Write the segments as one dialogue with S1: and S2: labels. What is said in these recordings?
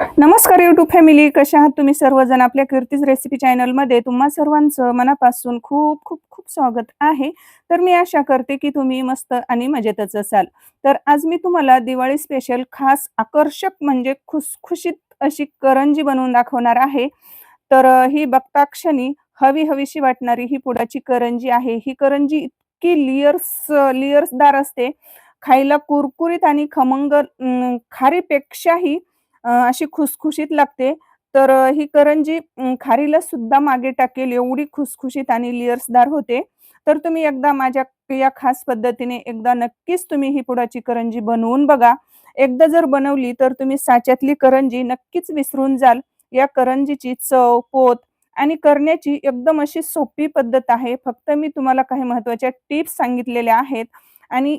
S1: नमस्कार YouTube family कशा आहात तुम्ही सर्वजण? आपल्या कीर्तीज रेसिपी चॅनलमध्ये तुम्हा सर्वांचं मनापासून खूप खूप खूप स्वागत आहे. तर मी आशा करते की तुम्ही मस्त आणि मजेतच असाल. तर आज मी तुम्हाला दिवाळी स्पेशल खास आकर्षक म्हणजे खुसखुशीत अशी करंजी बनवून दाखवणार आहे. तर ही बघता क्षणी हवी हवीशी वाटणारी ही पुडाची करंजी आहे. ही करंजी इतकी लियर्स लियर्सदार असते. खायला कुरकुरीत आणि खमंग खारीपेक्षाही अशी खुसखुशीत लागते. तर ही करंजी खारीला सुद्धा मागे टाकेल एवढी खुसखुशीत आणि लेयर्सदार होते. तर तुम्ही एकदा माझ्या या खास पद्धतीने एकदा नक्कीच तुम्ही ही पुडाची करंजी बनवून बघा. एकदा जर बनवली तर तुम्ही साच्यातली करंजी नक्कीच विसरून जाल. या करंजीची चव, पोत आणि करण्याची एकदम अशी सोपी पद्धत आहे. फक्त मी तुम्हाला काही महत्त्वाच्या टिप्स सांगितलेल्या आहेत आणि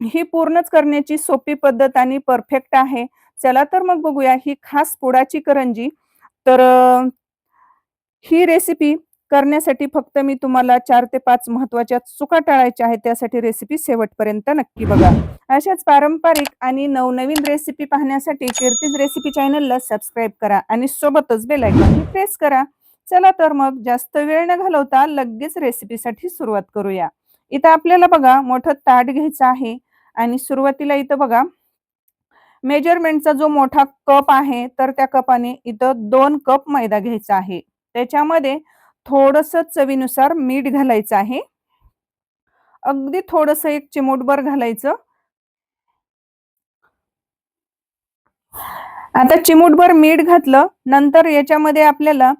S1: ही पूर्णच करण्याची सोपी पद्धत आणि परफेक्ट आहे. चला तर मग बघूया ही खास पुडाची करंजी. तर ही रेसिपी करण्यासाठी फक्त मी तुम्हाला चार ते पाच महत्त्वाच्या चुका टाळायच्या आहेत. त्यासाठी रेसिपी शेवटपर्यंत नक्की बघा. अशाच पारंपरिक आणि नवनवीन रेसिपी पाहण्यासाठी कीर्तीज रेसिपी चॅनलला सबस्क्राईब करा आणि सोबतच बेल प्रेस करा. चला तर मग जास्त वेळ न घालवता लगेच रेसिपीसाठी सुरुवात करूया. इथं आपल्याला बघा मोठं ताट घ्यायचं आहे आणि सुरुवातीला इथं बघा मेजरमेंटचा जो मोठा कप आहे, तर त्या कपाने इथं दोन कप मैदा घ्यायचा आहे. त्याच्यामध्ये थोडंसं चवीनुसार मीठ घालायचं आहे. अगदी थोडंसं एक चिमूटभर घालायचं. आता चिमूटभर मीठ घातलं, नंतर याच्यामध्ये आपल्याला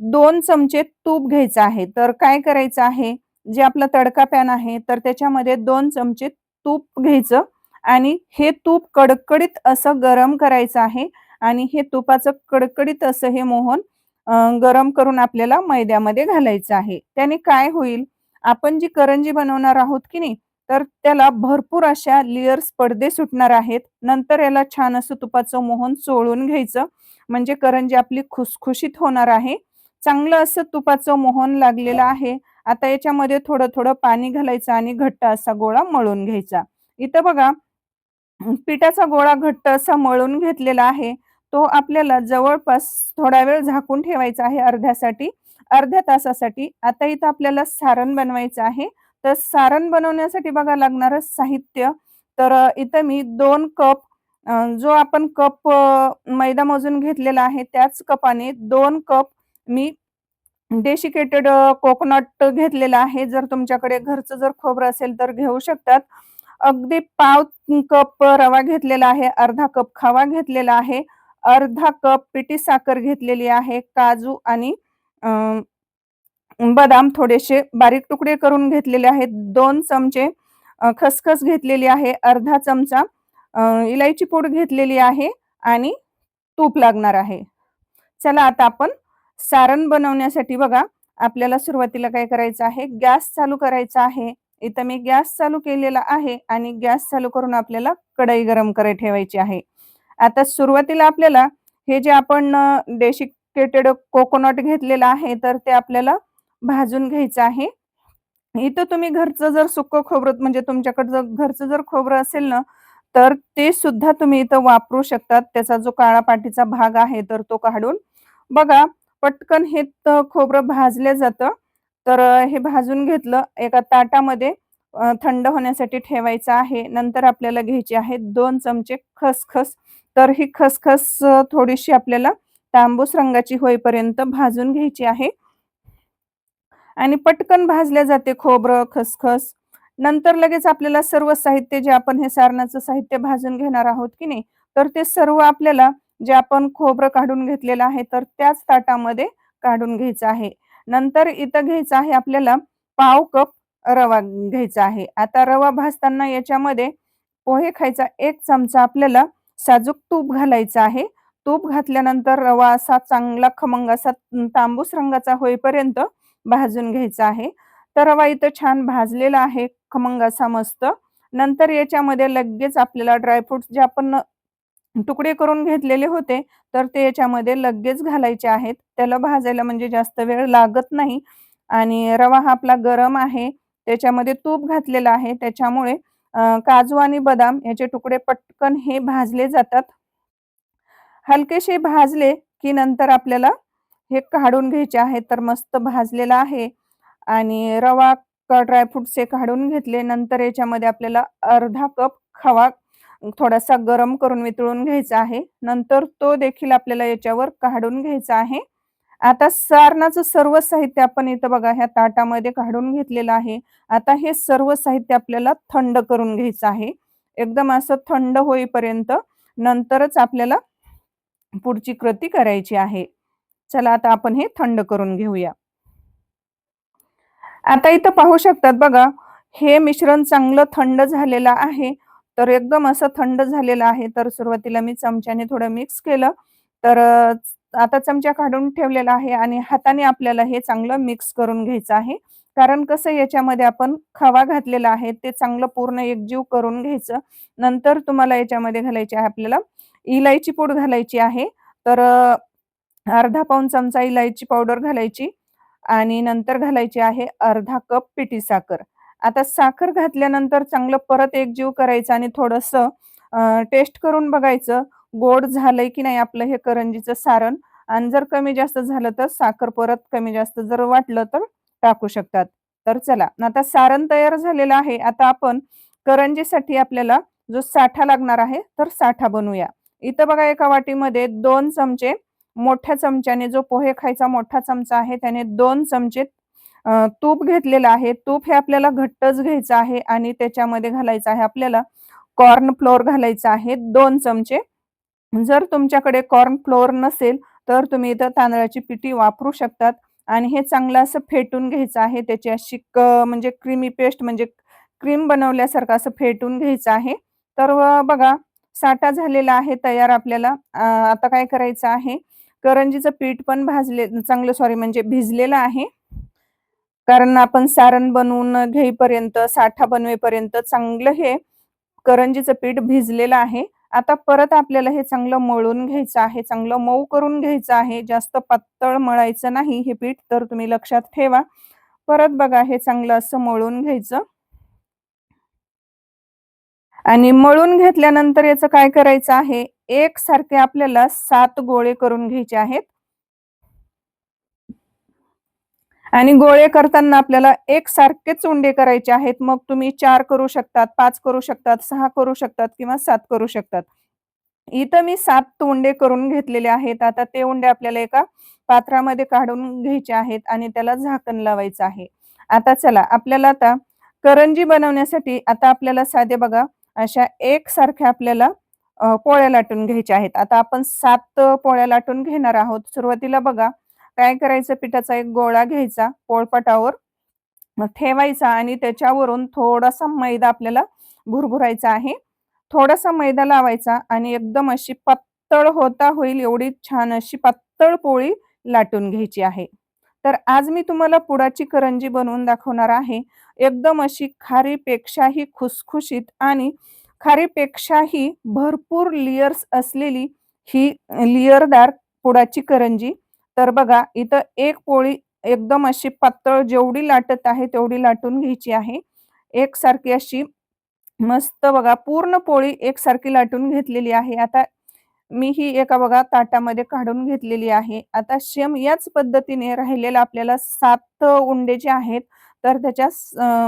S1: दोन चमचे तूप घ्यायचं आहे. तर काय करायचं आहे, जे आपला तडका पॅन आहे, तर त्याच्यामध्ये दोन चमचे तूप घ्यायचं आणि हे तूप कडकडीत असं गरम करायचं आहे आणि हे तुपाचं कडकडीत असं हे मोहन गरम करून आपल्याला मैद्यामध्ये घालायचं आहे. त्याने काय होईल, आपण जी करंजी बनवणार आहोत की नाही, तर त्याला भरपूर अशा लेयर्स पडदे सुटणार आहेत. नंतर याला छान असं तुपाचं मोहन चोळून घ्यायचं, म्हणजे करंजी आपली खुसखुशीत होणार आहे. चांगलं असं तुपाचं मोहन लागलेलं आहे. आता याच्यामध्ये थोडं-थोडं पाणी घालायचं आणि घट्ट असा गोळा मळून घ्यायचा. इथं बघा पिठाचा गोळा घट्ट असा मळून घेतलेला आहे. तो आपल्याला जवळपास थोडा वेळ झाकून ठेवायचा आहे अर्ध्यासाठी अर्ध्या तासासाठी. आता इथं आपल्याला सारण बनवायचं आहे. तर सारण बनवण्यासाठी बघा लागणारं साहित्य, तर इथं मी दोन कप जो आपण कप मैदा मोजून घेतलेला आहे, त्याच कपाने दोन कप मी डेसिकेटेड कोकोनट घेतलेला आहे. जर तुमच्याकडे घरचं जर खोबरं असेल तर घेऊ शकतात. अगदी पाव कप रवा घेतलेला आहे, अर्धा कप खावा घेतलेला आहे, अर्धा कप पिटी साखर घेतलेली आहे, काजू आणि बदाम थोडेसे बारीक तुकडे करून घेतलेले आहेत, दोन चमचे खसखस घेतलेली आहे, अर्धा चमचा इलायची पूड घेतलेली आहे आणि तूप लागणार आहे. चला आता आपण सारण बनवण्यासाठी बघा, आपल्याला सुरुवातीला काय करायचं आहे, गॅस चालू करायचा आहे. इथं मी गॅस चालू केलेला आहे आणि गॅस चालू करून आपल्याला कढई गरम करत ठेवायची आहे. आता सुरुवातीला आपल्याला हे जे आपण डेसिकेटेड कोकोनट घेतलेलं आहे, तर ते आपल्याला भाजून घ्यायचं आहे. इथं तुम्ही घरचं जर सुकं खोबरं म्हणजे तुमच्याकडं जर घरचं जर खोबरं असेल ना, तर ते सुद्धा तुम्ही इथं वापरू शकतात. त्याचा जो काळा पाटीचा भाग आहे, तर तो काढून बघा पटकन हे खोबरं भाजलं जातं. तर हे भाजून घेतलं एका ताटामध्ये थंड होण्यासाठी ठेवायचं आहे. नंतर आपल्याला घ्यायची आहे दोन चमचे खसखस. तर ही खसखस थोडीशी आपल्याला तांबूस रंगाची होईपर्यंत भाजून घ्यायची आहे. आणि पटकन भाजल्या जाते खोबरं, खसखस. नंतर लगेच आपल्याला सर्व साहित्य जे आपण हे सारणाचं साहित्य भाजून घेणार आहोत की नाही, तर ते सर्व आपल्याला जे आपण खोबरं काढून घेतलेलं आहे, तर त्याच ताटामध्ये काढून घ्यायचं आहे. नंतर इथं घ्यायचं आहे आपल्याला पाव कप रवा घ्यायचा आहे. आता रवा भाजताना याच्यामध्ये पोहे खायचा एक चमचा आपल्याला साजूक तूप घालायचं आहे. तूप घातल्यानंतर रवा असा चांगला खमंग असा तांबूस रंगाचा होईपर्यंत भाजून घ्यायचा आहे. तर रवा इथं छान भाजलेला आहे, खमंग असा मस्त. नंतर याच्यामध्ये लगेच आपल्याला ड्रायफ्रुट्स जे आपण तुकडे करून घेतलेले होते, तर ते याच्यामध्ये लगेच घालायचे आहेत. त्याला भाजायला म्हणजे जास्त वेळ लागत नाही आणि रवा हा आपला गरम आहे. त्याच्यामध्ये तूप घातलेलं आहे. त्याच्यामुळे काजू आणि बदाम याचे तुकडे पटकन हे भाजले जातात. हलकेसे भाजले की नंतर आपल्याला हे काढून घ्यायचे आहे तर मस्त भाजलेला आहे आणि रवा ड्रायफ्रुट्स काढून घेतले नंतर याच्यामध्ये आपल्याला अर्धा कप खवा थोडासा गरम करून वितळून घ्यायचा आहे. नंतर तो देखील आपल्याला याच्यावर काढून घ्यायचा आहे. आता सारणाचं सर्व साहित्य आपण इथं बघा ह्या ताटामध्ये काढून घेतलेलं आहे. आता हे सर्व साहित्य आपल्याला थंड करून घ्यायचं आहे. एकदम असं थंड होईपर्यंत नंतरच आपल्याला पुढची कृती करायची आहे. चला आता आपण हे थंड करून घेऊया. आता इथं पाहू शकतात बघा हे मिश्रण चांगलं थंड झालेलं आहे. तर एकदम असं थंड झालेलं आहे. तर सुरुवातीला मी चमच्याने थोडं मिक्स केलं. तर आता चमचा काढून ठेवलेला आहे आणि हाताने आपल्याला हे चांगलं मिक्स करून घ्यायचं आहे. कारण कसं याच्यामध्ये आपण खवा घातलेला आहे ते चांगलं पूर्ण एकजीव करून घ्यायचं. नंतर तुम्हाला याच्यामध्ये घालायचे आहे आपल्याला इलायची पूड घालायची आहे. तर अर्धा पाऊन चमचा इलायची पावडर घालायची आणि नंतर घालायची आहे अर्धा कप पिठी साखर. आता साखर घातल्यानंतर चांगलं परत एकजीव करायचं आणि थोडंसं टेस्ट करून बघायचं गोड झालंय की नाही आपलं हे करंजीचं सारण. आणि जर कमी जास्त झालं तर साखर परत कमी जास्त जर वाटलं तर टाकू शकतात. तर चला आता सारण तयार झालेलं आहे. आता आपण करंजीसाठी आपल्याला जो साठा लागणार आहे तर साठा बनवूया. इथं बघा एका वाटीमध्ये दोन चमचे मोठ्या चमच्याने जो पोहे खायचा मोठा चमचा आहे त्याने दोन चमचे तूप घेतलेलं आहे. तूप हे आपल्याला घट्टच घ्यायचं आहे आणि त्याच्यामध्ये घालायचं आहे आपल्याला कॉर्न फ्लोअर घालायचं आहे दोन चमचे. जर तुमच्याकडे कॉर्न फ्लोअर नसेल तर तुम्ही इथं तांदळाची पिठी वापरू शकतात आणि हे चांगलं असं फेटून घ्यायचं आहे. त्याची अशी म्हणजे क्रीमी पेस्ट म्हणजे क्रीम बनवल्यासारखं असं फेटून घ्यायचं आहे. तर बघा साठा झालेला आहे तयार आपल्याला. आता काय करायचं आहे? करंजीचं पीठ पण भाजले चांगलं सॉरी म्हणजे भिजलेलं आहे. कारण आपण सारण बनवून घेईपर्यंत साठा बनवेपर्यंत चांगलं हे करंजीचं पीठ भिजलेलं आहे. आता परत आपल्याला हे चांगलं मळून घ्यायचं आहे चांगलं मऊ करून घ्यायचं आहे जास्त पातळ मळायचं नाही हे पीठ तर तुम्ही लक्षात ठेवा. परत बघा हे चांगलं असं मळून घ्यायचं. आणि मळून घेतल्यानंतर याचं काय करायचं आहे? एक सारखे आपल्याला सात गोळे करून घ्यायचे आहेत. आणि गोळे करताना आपल्याला एक सारखेच उंडे करायचे आहेत. मग तुम्ही चार करू शकतात पाच करू शकतात सहा करू शकतात किंवा सात करू शकतात. इथं मी सात उंडे करून घेतलेले आहेत. आता ते उंडे आपल्याला एका पात्रामध्ये काढून घ्यायचे आहेत आणि त्याला झाकण लावायचं आहे. आता चला आपल्याला आता करंजी बनवण्यासाठी आता आपल्याला साधे बघा अशा एक सारख्या आपल्याला पोळ्या लाटून घ्यायच्या आहेत. आता आपण सात पोळ्या लाटून घेणार आहोत. सुरुवातीला बघा काय करायचं? पिठाचा एक गोळा घ्यायचा पोळपाटावर. ठेवायचा आणि त्याच्यावरून थोडासा मैदा आपल्याला भुरभुरायचा आहे. थोडासा मैदा लावायचा आणि एकदम अशी पातळ होता होईल एवढी छान अशी पातळ पोळी लाटून घ्यायची आहे. तर आज मी तुम्हाला पुडाची करंजी बनवून दाखवणार आहे. एकदम अशी खारीपेक्षाही खुसखुशीत आणि खारीपेक्षाही भरपूर लियर्स असलेली ही लियरदार पुडाची करंजी. तर बघा इथं एक पोळी एकदम अशी पातळ जेवढी लाटत आहे तेवढी लाटून घ्यायची आहे. एकसारखी अशी मस्त बघा पूर्ण पोळी एकसारखी लाटून घेतलेली आहे. आता मी ही एका बघा ताटामध्ये काढून घेतलेली आहे. आता शेम याच पद्धतीने राहिलेला आपल्याला सात उंडे जे आहेत तर त्याच्या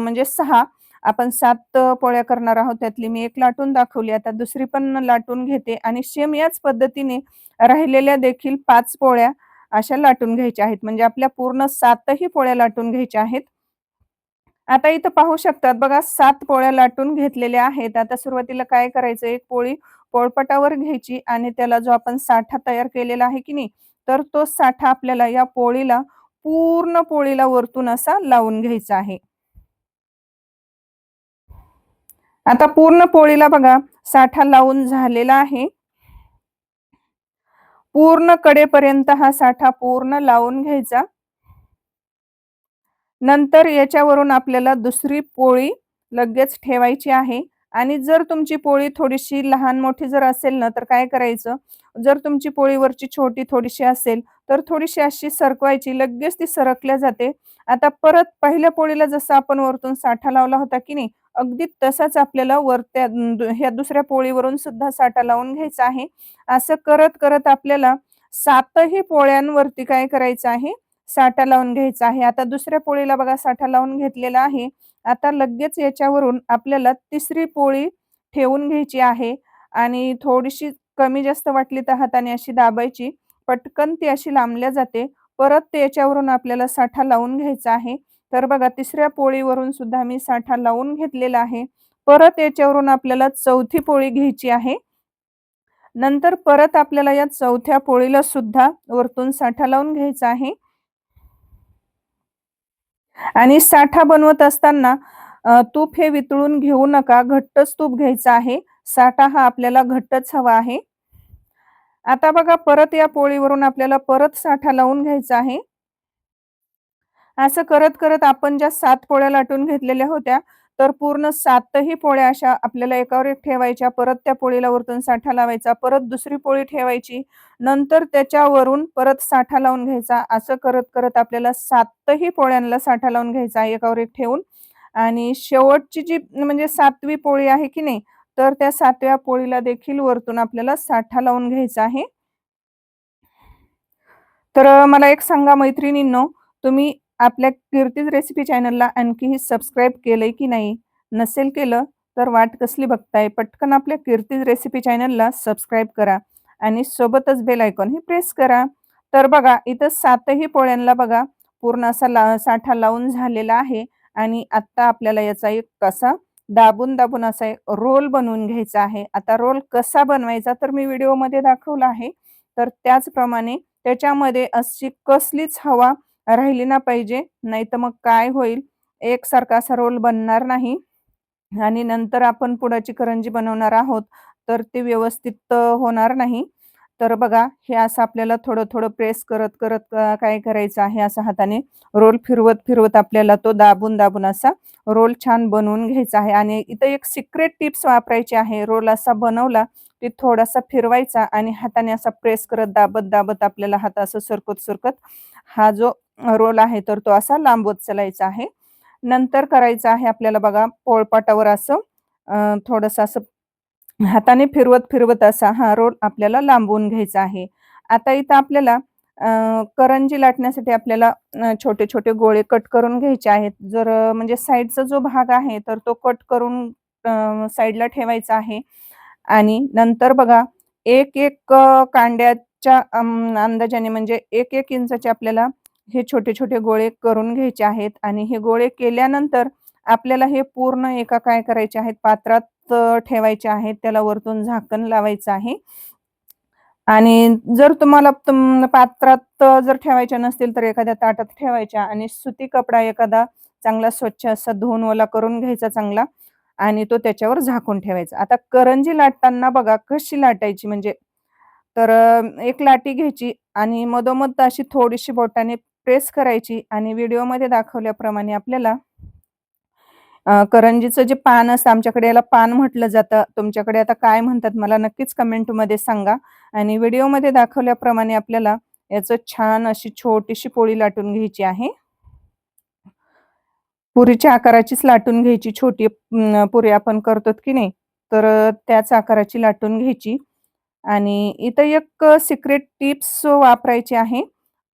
S1: म्हणजे सहा आपण सात पोळ्या करणार आहोत. त्यातली मी एक लाटून दाखवली. आता दुसरी पण लाटून घेते. आणि शेम याच पद्धतीने राहिलेल्या देखील पाच पोळ्या अशा लाटून घ्यायच्या आहेत. म्हणजे आपल्या पूर्ण सातही पोळ्या लाटून घ्यायच्या आहेत. आता इथं पाहू शकतात बघा सात पोळ्या लाटून घेतलेल्या आहेत. आता सुरुवातीला काय करायचं? एक पोळी पोळपटावर घ्यायची आणि त्याला जो आपण साठा तयार केलेला आहे की नाही तर तो साठा आपल्याला या पोळीला पूर्ण पोळीला वरतून असा लावून घ्यायचा आहे. आता पूर्ण पोळीला बघा साठा लावून झालेला आहे. पूर्ण कडेपर्यंत हा साठा पूर्ण लावून घ्यायचा. नंतर याच्यावरून आपल्याला दुसरी पोळी लगेच ठेवायची आहे. आणि जर तुमची पोळी थोडीशी लहान मोठी जर असेल ना तर काय करायचं? जर तुमची पोळीवरची छोटी थोडीशी असेल तर थोडीशी अशी सरकवायची. लगेच ती सरकल्या जाते. आता परत पहिल्या पोळीला जसं आपण वरतून साठा लावला होता की नाही अगदी तसाच आपल्याला वरत्या ह्या दुसऱ्या पोळीवरून सुद्धा साठा लावून घ्यायचा आहे. असं करत करत आपल्याला सातही पोळ्यांवरती काय करायचं आहे? साठा लावून घ्यायचा आहे. आता दुसऱ्या पोळीला बघा साठा लावून घेतलेला आहे. आता लगेच याच्यावरून आपल्याला तिसरी पोळी ठेवून घ्यायची आहे. आणि थोडीशी कमी जास्त वाटली तर हाताने अशी दाबायची. पटकन ती अशी लांबल्या जाते. परत त्याच्यावरून आपल्याला साठा लावून घ्यायचा आहे. तर बघा तिसऱ्या पोळीवरून सुद्धा मी साठा लावून घेतलेला आहे. परत याच्यावरून आपल्याला चौथी पोळी घ्यायची आहे. नंतर परत आपल्याला या चौथ्या पोळीला सुद्धा वरतून साठा लावून घ्यायचा आहे. आणि साठा बनवत असताना तूप हे वितळून घेऊ नका. घट्टच तूप घ्यायचं आहे. साठा हा आपल्याला घट्टच हवा आहे. आता बघा परत या पोळीवरून आपल्याला परत साठा लावून घ्यायचा आहे. असं करत करत आपण ज्या सात पोळ्या लाटून घेतलेल्या होत्या तर पूर्ण सातही पोळ्या अशा आपल्याला एकावर एक ठेवायच्या. परत त्या पोळीला वरतून साठा लावायचा परत दुसरी पोळी ठेवायची. नंतर त्याच्यावरून परत साठा लावून घ्यायचा. असं करत करत आपल्याला सातही पोळ्यांना साठा लावून घ्यायचा एकावर एक ठेवून. आणि शेवटची जी म्हणजे सातवी पोळी आहे की नाही तर त्या सातव्या पोळीला देखील वरतून आपल्याला साठा लावून घ्यायचा आहे. तर मला एक सांगा मैत्रिणींनो तुम्ही आपल्या कीर्तीज रेसिपी चॅनलला आणखीही सबस्क्राईब केलंय की नाही नसेल केलं तर वाट कसली बघताय पटकन आपल्या कीर्तीज रेसिपी चॅनलला सबस्क्राईब करा आणि सोबतच बेल आयकॉन ही प्रेस करा. तर बघा इथं सातही पोळ्यांना बघा पूर्ण असा ला साठा लावून झालेला आहे आणि आत्ता आपल्याला याचा एक कसा दाबून दाबून असा रोल बनवून घ्यायचा आहे. आता रोल कसा बनवायचा तर मी व्हिडिओमध्ये दाखवला आहे. तर त्याचप्रमाणे त्याच्यामध्ये अशी कसलीच हवा राहिली ना पाहिजे नाही तर मग काय होईल? एकसारखा असा रोल बनणार नाही. आणि नंतर आपण पुडाची करंजी बनवणार आहोत तर ते व्यवस्थित होणार नाही. तर बघा हे असं आपल्याला थोडं थोडं प्रेस करत करत काय करायचं आहे असं हाताने? रोल फिरवत फिरवत आपल्याला तो दाबून दाबून असा रोल छान बनवून घ्यायचा आहे. आणि इथं एक सिक्रेट टिप्स वापरायची आहे. रोल असा बनवला की थोडासा फिरवायचा आणि हाताने असा प्रेस करत दाबत दाबत आपल्याला हात असं सरकत सरकत हा जो रोल आहे तर तो असा लांबवत चालायचा आहे. नंतर करायचं आहे आपल्याला बघा पोळपाटावर असं थोडस असं हाताने फिरवत फिरवत असा हा रोल आपल्याला लांबवून घ्यायचा आहे. आता इथं आपल्याला करंजी लाटण्यासाठी आपल्याला छोटे छोटे गोळे कट करून घ्यायचे आहेत. जर म्हणजे साईडचा जो भाग आहे तर तो कट करून साईडला ठेवायचा आहे. आणि नंतर बघा एक एक कांड्याच्या अंदाजाने म्हणजे एक एक इंचाचे आपल्याला हे छोटे छोटे गोळे करून घ्यायचे आहेत. आणि हे गोळे केल्यानंतर आपल्याला हे पूर्ण एका काय करायचे आहेत? पात्रात ठेवायचे आहेत त्याला वरतून झाकण लावायचं आहे. आणि जर तुम्हाला पात्रात जर ठेवायच्या नसतील तर एखाद्या ताटात ठेवायच्या आणि सुती कपडा एखादा चांगला स्वच्छ असा धुवून ओला करून घ्यायचा चांगला आणि तो त्याच्यावर झाकून ठेवायचा. आता करंजी लाटताना बघा कशी लाटायची म्हणजे तर एक लाटी घ्यायची आणि मधोमध अशी थोडीशी बोटाने प्रेस करायची आणि व्हिडिओमध्ये दाखवल्याप्रमाणे आपल्याला करंजीचं जे पान असतं आमच्याकडे याला पान म्हटलं जातं. तुमच्याकडे आता काय म्हणतात मला नक्कीच कमेंटमध्ये सांगा. आणि व्हिडिओमध्ये दाखवल्याप्रमाणे आपल्याला याचं छान अशी छोटीशी पोळी लाटून घ्यायची आहे. पुरीच्या आकाराचीच लाटून घ्यायची छोटी पुरी आपण करतो की नाही तर त्याच आकाराची लाटून घ्यायची. आणि इथं एक सिक्रेट टिप्स वापरायची आहे.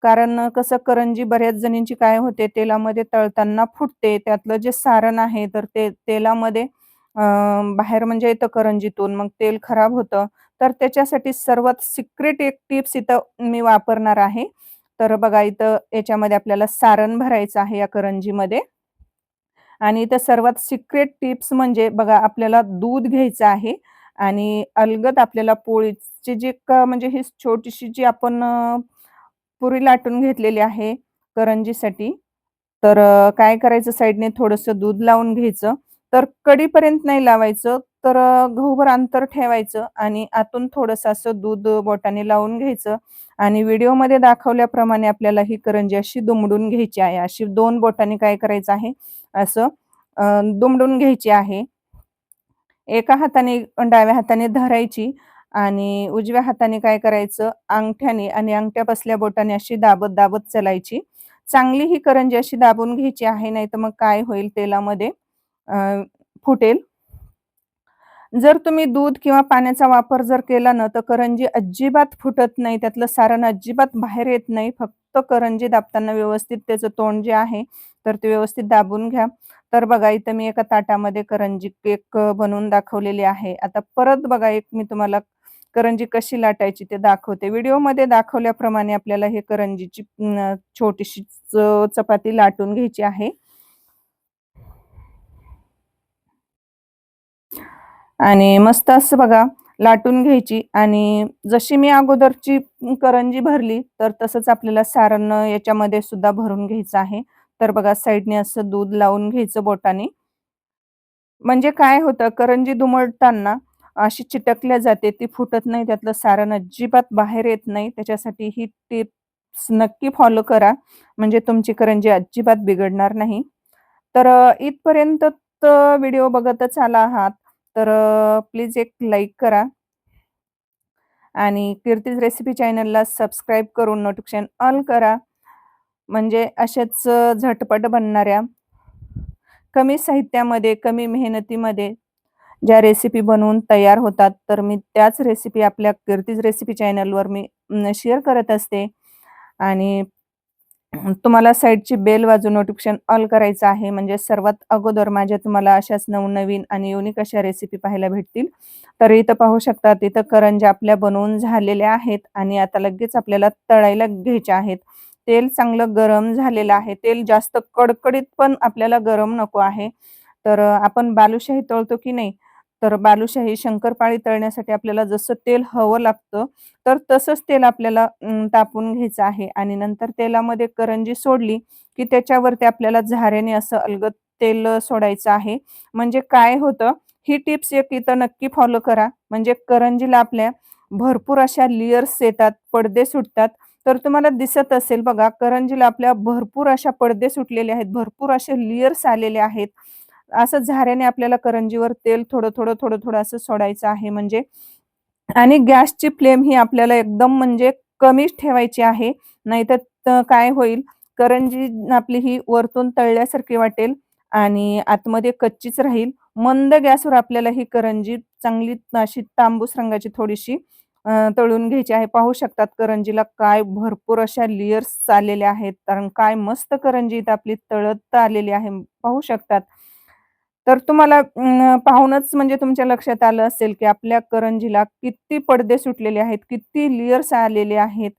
S1: कारण कसं करंजी बऱ्याच जणींची काय होते तेलामध्ये तळताना फुटते. त्यातलं जे सारण आहे तर ते तेलामध्ये बाहेर म्हणजे येतं करंजीतून. मग तेल खराब होतं. तर त्याच्यासाठी सर्वात सिक्रेट एक टिप्स इथं मी वापरणार आहे. तर बघा इथं याच्यामध्ये आपल्याला सारण भरायचं आहे या करंजीमध्ये. आणि इथं सर्वात सिक्रेट टिप्स म्हणजे बघा आपल्याला दूध घ्यायचं आहे. आणि अलगद आपल्याला पोळीची जी म्हणजे ही छोटीशी जी आपण पुरी लाटून घेतलेली आहे करंजीसाठी. तर काय करायचं साईडने थोडंसं दूध लावून घ्यायचं. तर कडीपर्यंत नाही लावायचं तर गहूभर अंतर ठेवायचं आणि आतून थोडंसं असं दूध बोटाने लावून घ्यायचं. आणि व्हिडिओमध्ये दाखवल्याप्रमाणे आपल्याला ही करंजी अशी दुमडून घ्यायची आहे. अशी दोन बोटाने काय करायचं आहे? असं दुमडून घ्यायची आहे. एका हाताने डाव्या हाताने धरायची. आणि उजव्या हाताने काय करायचं? अंगठ्याने आणि अंगठ्या बसल्या बोटाने अशी दाबत दाबत चलायची. चांगली ही करंजी अशी दाबून घ्यायची आहे नाही तर मग काय होईल तेलामध्ये? फुटेल. जर तुम्ही दूध किंवा पाण्याचा वापर जर केला ना तर करंजी अजिबात फुटत नाही. त्यातलं सारण अजिबात बाहेर येत नाही. फक्त करंजी दाबताना व्यवस्थित त्याचं तोंड जे आहे तर ते व्यवस्थित दाबून घ्या. तर बघा इथं मी एका ताटामध्ये करंजी केक बनवून दाखवलेली आहे. आता परत बघा एक मी तुम्हाला करंजी कशी लाटायची ते दाखवते. व्हिडिओमध्ये दाखवल्याप्रमाणे आपल्याला हे करंजीची छोटीशी चपाती लाटून घ्यायची आहे. आणि मस्त असं बघा लाटून घ्यायची. आणि जशी मी अगोदरची करंजी भरली तर तसंच आपल्याला सारण याच्यामध्ये सुद्धा भरून घ्यायचं आहे. तर बघा साईडने असं दूध लावून घ्यायचं बोटाने. म्हणजे काय होतं करंजी दुमळताना अशी चिटकल्या जाते ती फुटत नाही त्यातलं सारण अजिबात बाहेर येत नाही. त्याच्यासाठी ही टिप्स नक्की फॉलो करा. म्हणजे तुमची करंजी अजिबात बिघडणार नाही. तर इथपर्यंत व्हिडिओ बघतच आला आहात. तर प्लीज एक लाईक करा. आणि कीर्तीज रेसिपी चॅनलला सबस्क्राईब करून नोटिफिकेशन ऑल करा. म्हणजे अशाच झटपट बनणाऱ्या कमी साहित्यामध्ये कमी मेहनतीमध्ये ज्या रेसिपी बनवून तयार होतात तर मी त्याच रेसिपी आपल्या कीर्तीज रेसिपी चॅनलवर मी शेअर करत असते. आणि तुम्हाला साईडची बेल वाजून नोटिफिकेशन ऑल करायचं आहे. म्हणजे सर्वात अगोदर माझ्या तुम्हाला अशाच नवनवीन आणि युनिक अशा रेसिपी पाहायला भेटतील. तर इथं पाहू शकतात इथं करंजा आपल्या बनवून झालेल्या आहेत आणि आता लगेच आपल्याला तळायला घ्यायच्या आहेत. तेल चांगलं गरम झालेलं आहे. तेल जास्त कडकडीत पण आपल्याला गरम नको आहे. तर आपण बालुशाही तळतो की नाही? तर बालुशाही शंकरपाळी तळण्यासाठी आपल्याला जसं तेल हवं लागतं तर तसंच तेल आपल्याला तापून घ्यायचं आहे. आणि नंतर तेलामध्ये करंजी सोडली की त्याच्यावरती आपल्याला झाऱ्याने असं अलगत तेल सोडायचं आहे. म्हणजे काय होतं? ही टिप्स एक इथं नक्की फॉलो करा. म्हणजे करंजीला आपल्या भरपूर अशा लिअर्स येतात पडदे सुटतात. तर तुम्हाला दिसत असेल बघा करंजीला आपल्या भरपूर अशा पडदे सुटलेले आहेत भरपूर असे लिअर्स आलेले आहेत. असं झाऱ्याने आपल्याला करंजीवर तेल थोडं थोडं थोडं थोडं असं सोडायचं आहे म्हणजे. आणि गॅसची फ्लेम ही आपल्याला एकदम म्हणजे कमीच ठेवायची आहे. नाहीतर काय होईल? करंजी आपली ही वरतून तळल्यासारखी वाटेल आणि आतमध्ये कच्चीच राहील. मंद गॅसवर आपल्याला ही करंजी चांगली अशी तांबूस रंगाची थोडीशी तळून घ्यायची आहे. पाहू शकतात करंजीला काय भरपूर अशा लेयर्स आलेल्या आहेत. कारण काय मस्त करंजी आपली तळत आलेली आहे. पाहू शकतात. तर तुम्हाला पाहूनच म्हणजे तुमच्या लक्षात आलं असेल की आपल्या करंजीला किती पडदे सुटलेले आहेत किती लिअर्स आलेले आहेत.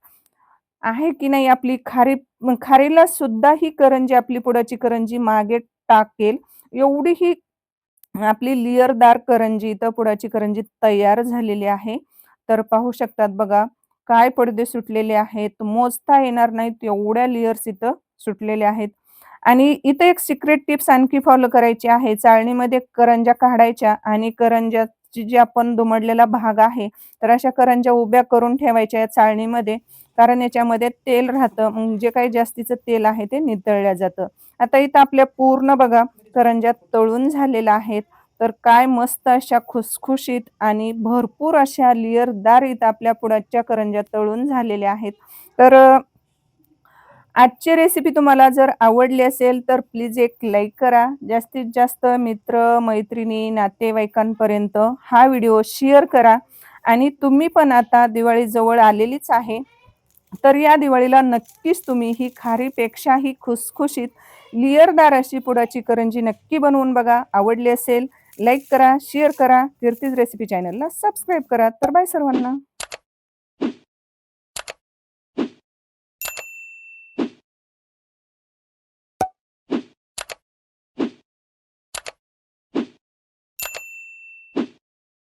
S1: आहे की नाही आपली खारी खारीला सुद्धा ही करंजी आपली पुढाची करंजी मागे टाकेल. एवढी ही आपली लिअरदार करंजी इथं पुढाची करंजी तयार झालेली आहे. तर पाहू शकतात बघा काय पडदे सुटलेले आहेत मोजता येणार नाहीत एवढ्या लिअर्स इथं सुटलेल्या आहेत. आणि इथे एक सिक्रेट टिप्स आणखी फॉलो करायची आहे. चाळणीमध्ये करंजा काढायच्या आणि करंजाची जे आपण दुमडलेला भाग आहे तर अशा करंजा उभ्या करून ठेवायच्या या चाळणीमध्ये कारण याच्यामध्ये तेल राहतं. जे काही जास्तीचं तेल आहे ते नितळल्या जातं. आता इथं आपल्या पूर्ण बघा करंजा तळून झालेल्या आहेत. तर काय मस्त अशा खुसखुशीत आणि भरपूर अशा लिअरदार इथं आपल्या पुढाच्या करंजा तळून झालेल्या आहेत. तर आजची रेसिपी तुम्हाला जर आवडली असेल तर प्लीज एक लाईक करा. जास्तीत जास्त मित्र मैत्रिणी नातेवाईकांपर्यंत हा व्हिडिओ शेअर करा. आणि तुम्ही पण आता दिवाळी जवळ आलेलीच आहे तर या दिवाळीला नक्कीच तुम्ही ही खारीपेक्षाही खुसखुशीत लिअरदार अशी पुडाची करंजी नक्की बनवून बघा. आवडली असेल लाईक करा शेअर करा. कीर्तीज रेसिपी चॅनलला सबस्क्राईब करा. तर बाय सर्वांना.